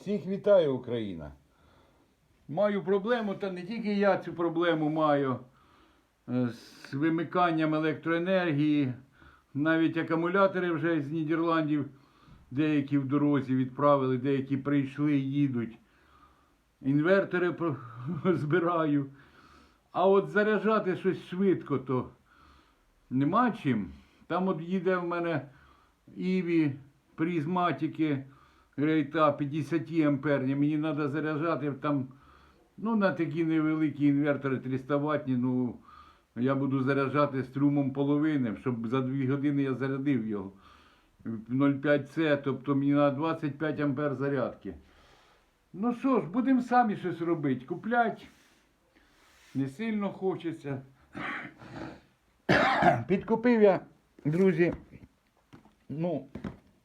Всіх вітаю, Україна. Маю проблему, та не тільки я цю проблему маю е, з вимиканням електроенергії. Навіть акумулятори вже з Нідерландів деякі в дорозі відправили, деякі прийшли, і їдуть. Інвертори збираю. А от заряджати щось швидко, то нема чим. Там от їде в мене Іві призматики рейта 50 амперні. Мені треба заряджати там, ну, на такі невеликі інвертори 300 ватні, ну, я буду заряджати струмом половини, щоб за 2 години я зарядив його. 0,5С, тобто мені на 25 ампер зарядки. Ну що ж, будемо самі щось робити. Куплять. Не сильно хочеться. Підкупив я, друзі, ну,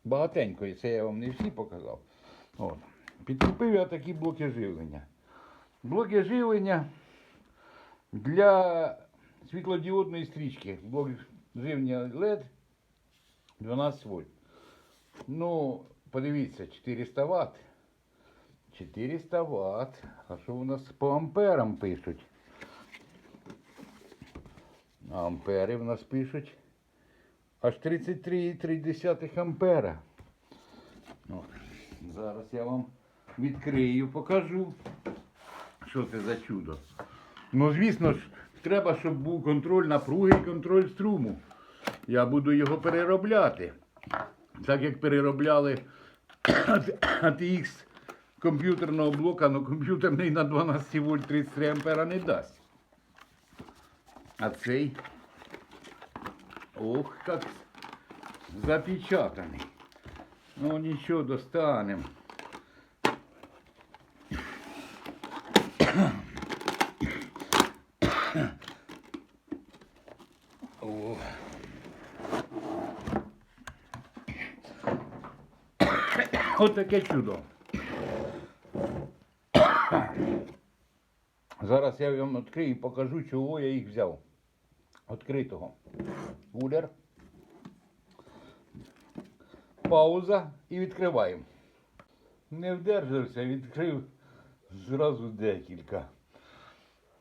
багатенько, це я вам не всі показав. От. Підкупив я такі блоки живлення. Блоки живлення для світлодіодної стрічки. Блок живлення LED 12 вольт. Ну, подивіться, 400 Вт. 400 Вт. А що у нас по амперам пишуть? Ампери в нас пишуть аж 33,3 ампера. От. Зараз я вам відкрию, покажу, що це за чудо. Ну, звісно ж, треба, щоб був контроль напруги і контроль струму. Я буду його переробляти. Так як переробляли ATX комп'ютерного блока, але комп'ютерний на 12 вольт 33 ампера не дасть. А цей. Ох, як запечатаний. Ну нічого, достанемо. О. Отаке чудо. Зараз я вам відкрию і покажу, чого я їх взяв. Відкритого. Кулер. Пауза і відкриваємо. Не вдержався, відкрив зразу декілька.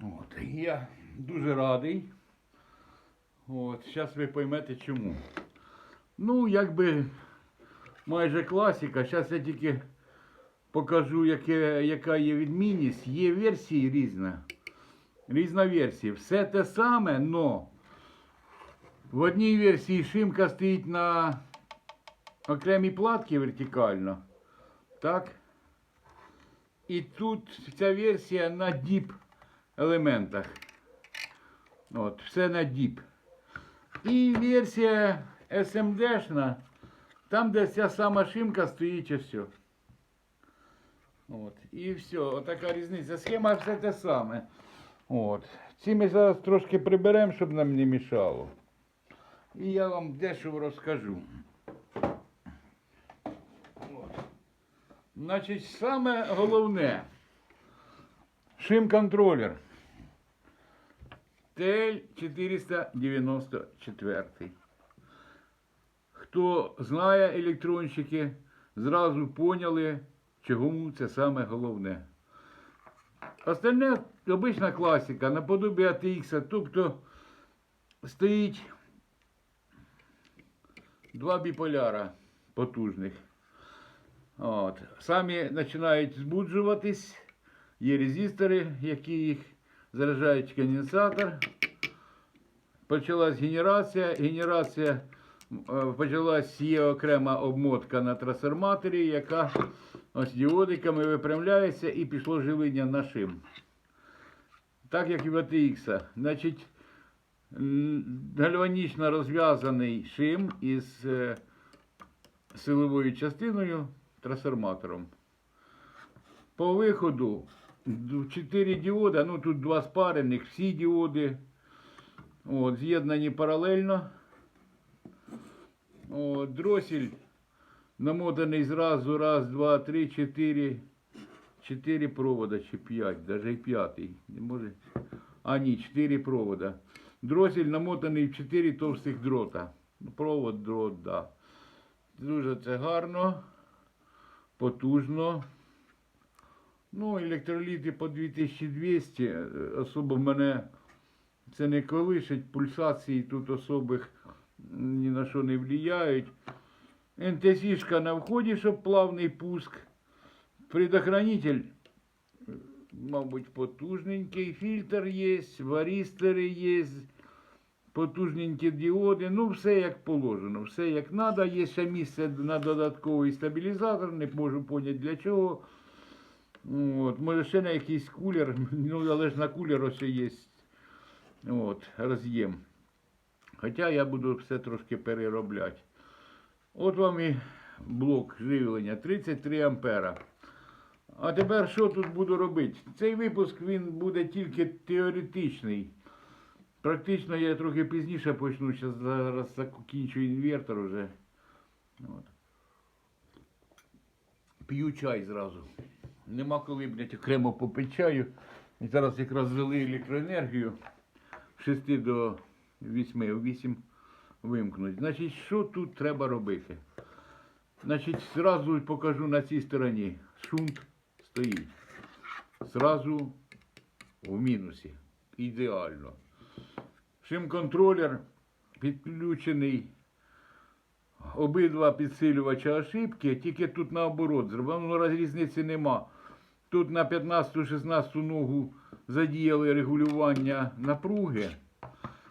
От. Я дуже радий. От, зараз ви поймете чому. Ну, якби майже класика. Зараз я тільки покажу, яке, яка є відмінність. Є версії різна. Різна версія. Все те саме, но в одній версії шимка стоїть на окремій платці вертикально. Так? І тут ця версія на діп елементах. От, все на діп. І версія SMD-шна, там, де ця сама шимка стоїть і все. От. І все, отака різниця. Схема все те саме. От. Ці ми зараз трошки приберемо, щоб нам не мішало. І я вам дещо розкажу. Значить, саме головне. Шим-контролер. ТЛ 494. Хто знає електронщики, зразу поняли, чому це саме головне. Остальне обична класика, наподобі ATX, тобто стоїть два біполяра потужних. От. Самі починають збуджуватись, є резистори, які їх заряджають конденсатор. Почалась генерація. Генерація е, почалась, є окрема обмотка на трансформаторі, яка ось діодиками випрямляється і пішло живлення на шим. Так як і в. Значить, гальванічно розв'язаний шим із е, силовою частиною трансформатором. По виходу 4 діоди, ну тут два спарених, всі діоди. От, з'єднані паралельно. От, дросель намотаний зразу, раз, два, три, чотири. Чотири провода чи п'ять, навіть п'ятий. Може. А ні, чотири провода. Дросель намотаний в чотири товстих дрота. Ну, Провод, дрот, да. Дуже це гарно, потужно. Ну, електроліти по 2200. е, Особо мене це не колишить. Пульсації тут особих ні на що не впливають. НТСішка на вході, щоб плавний пуск. Предохранитель, мабуть, потужненький. Фільтр є, варістери є, потужненькі діоди. Ну, все як положено, все як треба. Є ще місце на додатковий стабілізатор, не можу поняти для чого. От, може ще на якийсь кулер, ну але ж на кулер ось є от, роз'єм. Хоча я буду все трошки переробляти. От вам і блок живлення 33 ампера. А тепер що тут буду робити? Цей випуск він буде тільки теоретичний. Практично я трохи пізніше почну, зараз зараз закінчу інвертор вже. От. П'ю чай зразу. Нема коли, блядь, окремо попити чаю. І зараз якраз ввели електроенергію з 6 до 8, 8 вимкнуть. Значить, що тут треба робити? Значить, зразу покажу на цій стороні. Шунт стоїть. Зразу в мінусі. Ідеально. Шим-контролер підключений. Обидва підсилювача ошибки, тільки тут наоборот, зроблено різниці нема. Тут на 15-16 ногу задіяли регулювання напруги.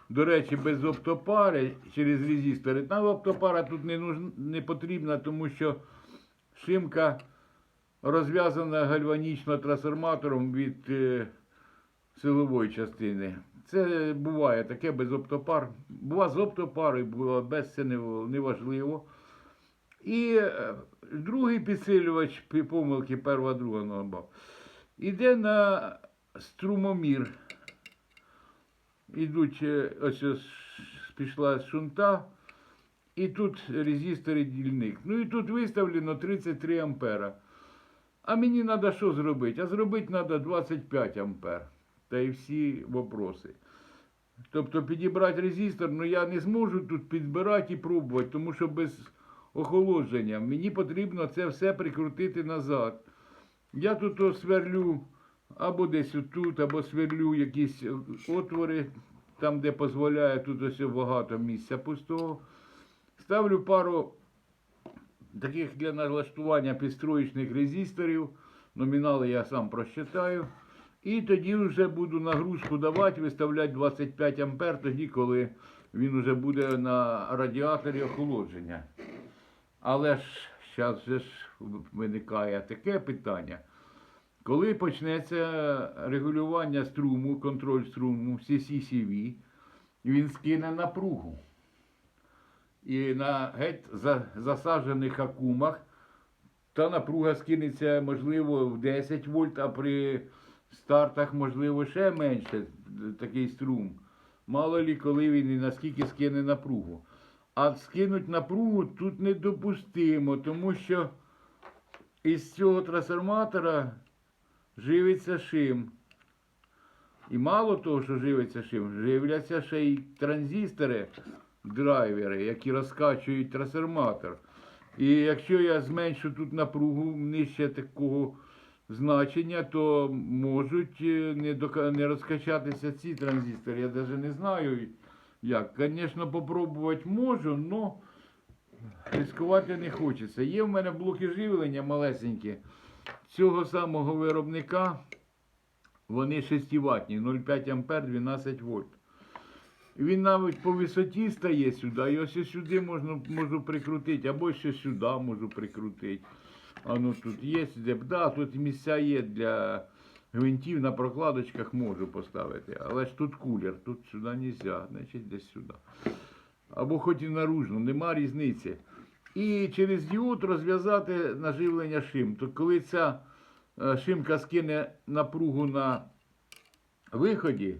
До речі, без оптопари через резистори. Там оптопара тут не, нужна, не потрібна, тому що шимка розв'язана гальванічно трансформатором від е, силової частини. Це буває таке без оптопар. Бува з оптопарою, бува без це не, не. І е, другий підсилювач помилки перша, друга норма. Іде на струмомір. Ідуть, е, ось ось пішла шунта, і тут резистор і дільник. Ну і тут виставлено 33 ампера. А мені треба що зробити? А зробити треба 25 ампер. Та й всі вопроси. Тобто підібрати резистор, ну я не зможу тут підбирати і пробувати, тому що без охолодження мені потрібно це все прикрутити назад. Я тут сверлю або десь тут, або сверлю якісь отвори, там, де дозволяє, тут ось багато місця пустого. Ставлю пару таких для налаштування підстроєчних резисторів. Номінали я сам просчитаю. І тоді вже буду нагрузку давати, виставляти 25 ампер, тоді, коли він вже буде на радіаторі охолодження. Але ж зараз вже ж виникає таке питання. Коли почнеться регулювання струму, контроль струму, CCCV, він скине напругу. І на геть засаджених акумах та напруга скинеться, можливо, в 10 вольт, а при стартах, можливо, ще менше е, такий струм. Мало лі, коли він і наскільки скине напругу. А скинуть напругу тут недопустимо, тому що із цього трансформатора живиться шим. І мало того, що живиться шим, живляться ще й транзистори, драйвери, які розкачують трансформатор. І якщо я зменшу тут напругу нижче такого значення, то можуть е, не, дока- не розкачатися ці транзистори. Я навіть не знаю як. Звісно, попробувати можу, але ризикувати не хочеться. Є в мене блоки живлення малесенькі цього самого виробника. Вони 6 ватні, 0,5 ампер, 12 вольт. Він навіть по висоті стає сюди, і ось сюди можна, можу прикрутити, або ще сюди можу прикрутити. А ну тут є, де да, тут місця є для гвинтів на прокладочках можу поставити. Але ж тут кулер, тут сюди не можна, значить десь сюди. Або хоч і наружно, нема різниці. І через діод розв'язати наживлення шим. То коли ця е, шимка скине напругу на виході,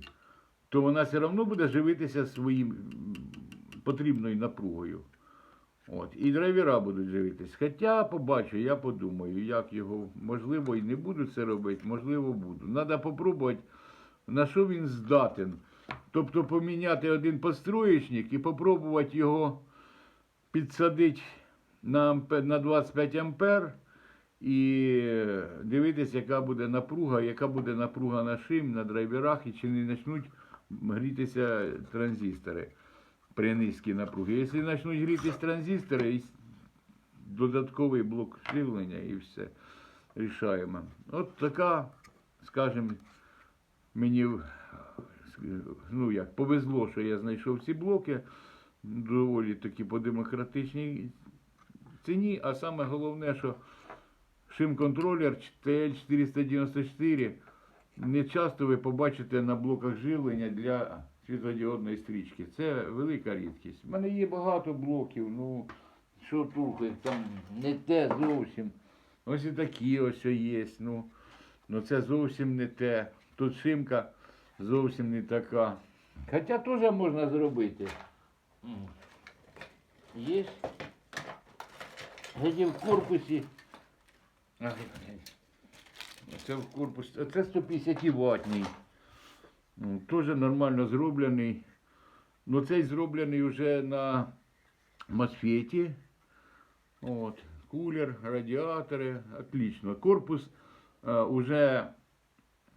то вона все одно буде живитися своїм потрібною напругою. От. І драйвера будуть живитись. Хоча побачу, я подумаю, як його, можливо, і не буду це робити, можливо, буду. Треба попробувати, на що він здатен. Тобто поміняти один построєчник і попробувати його підсадити на, на 25 ампер і дивитися, яка буде напруга, яка буде напруга на шим, на драйверах, і чи не почнуть грітися транзистори при низькій напругі. Якщо почнуть грітися транзистори, додатковий блок живлення і все рішаємо. От така, скажімо, мені ну як, повезло, що я знайшов ці блоки доволі таки по демократичній ціні, а саме головне, що шим-контролер TL494 не часто ви побачите на блоках живлення для світлодіодної стрічки. Це велика рідкість. У мене є багато блоків, ну що тут, там не те зовсім. Ось і такі ось є. Ну, ну це зовсім не те. Тут шимка зовсім не така. Хоча теж можна зробити. Є. Тоді в корпусі. Це в корпусі. Це 150 ватний. М, Теж нормально зроблений. Ну цей зроблений вже на мосфеті. От. Кулер, радіатори. Отлично. Корпус е, уже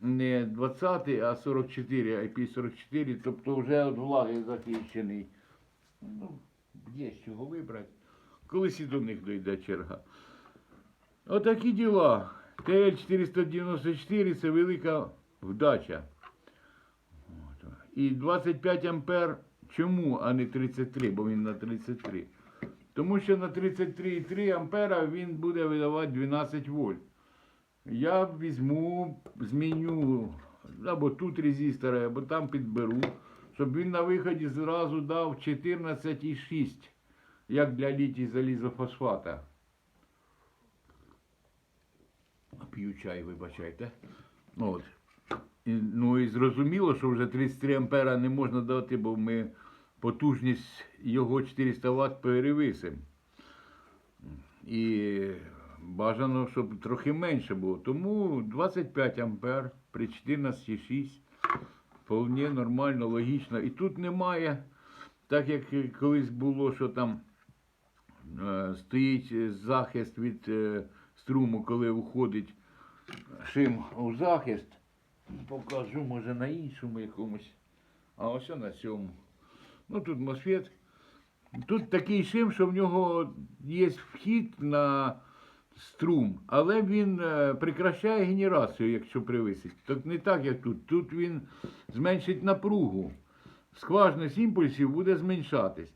не 20, а 44, IP44, тобто вже від влаги захищений. Ну, є з чого вибрати. Колись і до них дойде черга. Отакі діла. ТЛ-494 це велика вдача. І 25 ампер чому, а не 33, бо він на 33. Тому що на 33,3 ампера він буде видавати 12 вольт. Я візьму, зміню або тут резистори, або там підберу, щоб він на виході зразу дав 14,6, як для літій залізофосфата. П'ю чай, вибачайте. От. Ну і зрозуміло, що вже 33 ампера не можна дати, бо ми потужність його 400 Вт перевисимо. І бажано, щоб трохи менше було. Тому 25 ампер при 14,6 вполне нормально, логічно. І тут немає, так як колись було, що там е, стоїть захист від е, струму, коли виходить шим у захист. Покажу, може, на іншому якомусь. А ось на цьому. Ну тут мосфет. Тут такий шим, що в нього є вхід на струм, але він е, прикращає генерацію, якщо привисить. Так не так, як тут. Тут він зменшить напругу. Скважність імпульсів буде зменшатись.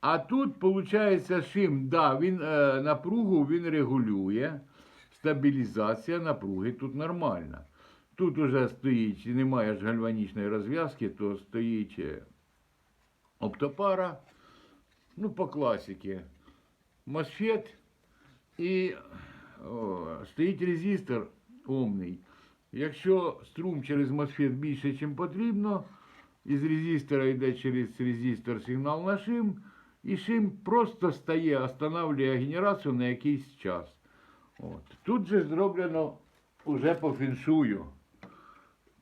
А тут, виходить, шим, да, він е, напругу він регулює. Стабілізація напруги тут нормальна. Тут уже стоїть, немає ж гальванічної розв'язки, то стоїть е, оптопара, ну, по класіки, мосфет і о, стоїть резистор умний. Якщо струм через мосфет більше, ніж потрібно, із резистора йде через резистор сигнал на шим, і шим просто стає, останавливає генерацію на якийсь час. От. Тут же зроблено уже по фіншую.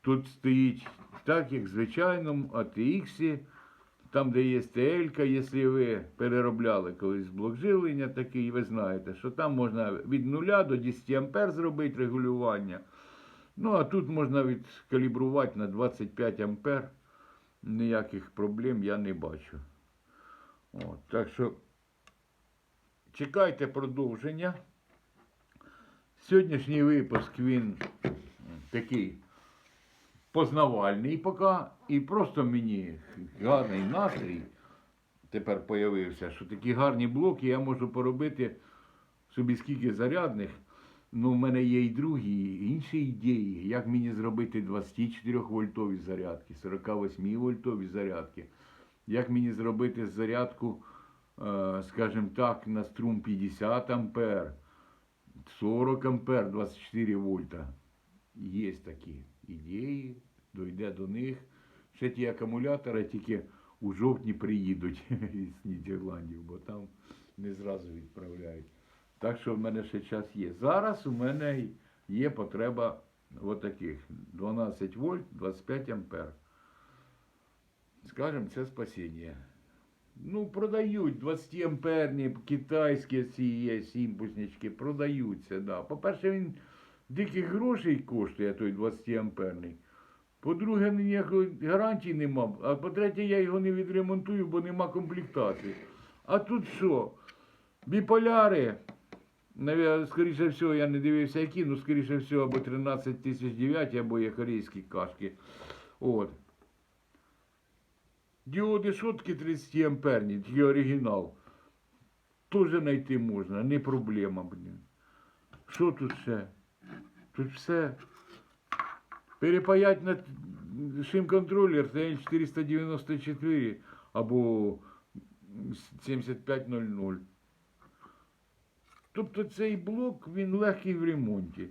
Тут стоїть так, як в звичайному ATX, там, де є ТЛ, якщо ви переробляли колись блок живлення такий, ви знаєте, що там можна від 0 до 10 ампер зробити регулювання. Ну, а тут можна відкалібрувати на 25 ампер. Ніяких проблем я не бачу. От, так що чекайте продовження. Сьогоднішній випуск він такий познавальний поки. І просто мені гарний настрій тепер появився, що такі гарні блоки я можу поробити собі скільки зарядних. Ну, в мене є і другі, і інші ідеї, як мені зробити 24 вольтові зарядки, 48 вольтові зарядки, як мені зробити зарядку, е, скажімо так, на струм 50 ампер. 40 ампер, 24 вольта. Є такі ідеї, дойде до них. Ще ті акумулятори тільки у жовтні приїдуть з Нідерландів, бо там не зразу відправляють. Так що в мене ще час є. Зараз у мене є потреба отаких 12 вольт, 25 ампер. Скажем, це спасіння. Ну, продають 20 амперні китайські ці є сімпуснички, продаються, да. По-перше, він диких грошей коштує, той 20 амперний. По-друге, ніякої гарантії нема. А по-третє, я його не відремонтую, бо нема комплектації. А тут що? Біполяри. Навіть, скоріше всього, я не дивився, які, ну, скоріше всього, або 13 тисяч 9, або є корейські кашки. От. Діоди шотки 30 амперні, тільки оригінал. Тоже знайти можна, не проблема. Що тут ще? Тут все. Перепаять на шим-контролер TN494 або 7500. Тобто цей блок він легкий в ремонті.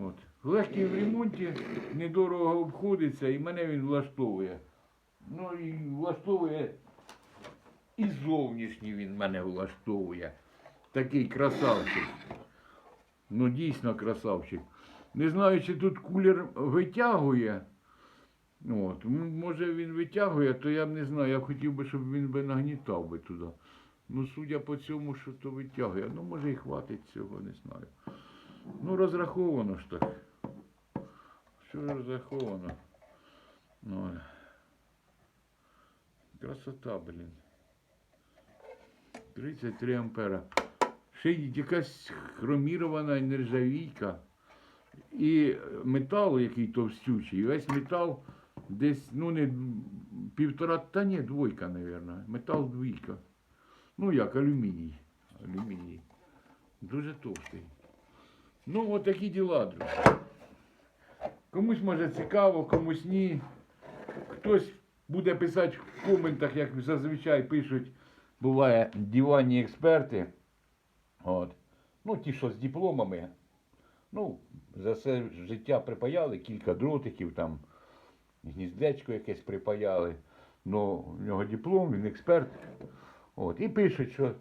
От. Легкий в ремонті, недорого обходиться і мене він влаштовує. Ну і влаштовує і зовнішній він мене влаштовує. Такий красавчик. Ну, дійсно красавчик. Не знаю, чи тут кулер витягує. От, може він витягує, то я б не знаю. Я хотів би, щоб він би нагнітав би туди. Ну, судя по цьому, що то витягує. Ну, може і хватить цього, не знаю. Ну, розраховано ж так. Що розраховано? Ну, красота, блін. 33 ампера. Ще й якась хромірована нержавійка. І метал, який товстючий, весь метал десь, ну не півтора, та ні, двойка, мабуть. Метал двійка. Ну як, алюміній. Алюміній. Дуже товстий. Ну, от такі діла, друзі. Комусь може цікаво, комусь ні. Хтось буде писати в коментах, як зазвичай пишуть, буває, диванні експерти. От. Ну, ті, що з дипломами. Ну, за все життя припаяли, кілька дротиків, там, гніздечко якесь припаяли. Ну, в нього диплом, він експерт. От. І пишуть, що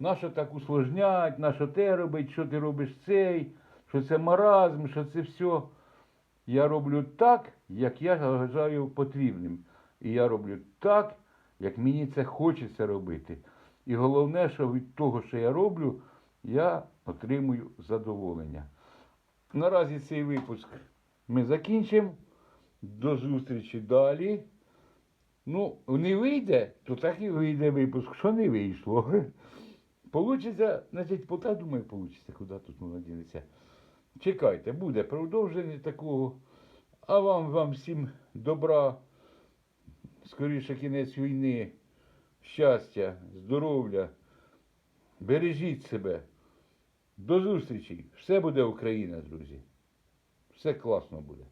нащо так усложнять, нащо те робить, що ти робиш цей, що це маразм, що це все. Я роблю так, як я вважаю потрібним. І я роблю так, як мені це хочеться робити. І головне, що від того, що я роблю, я отримую задоволення. Наразі цей випуск ми закінчимо. До зустрічі далі. Ну, не вийде, то так і вийде випуск. Що не вийшло. Получиться, значить, пота думаю, получиться, куди тут воно дінеться. Чекайте, буде продовження такого. А вам, вам всім добра, скоріше кінець війни, щастя, здоров'я. Бережіть себе. До зустрічі. Все буде Україна, друзі. Все класно буде.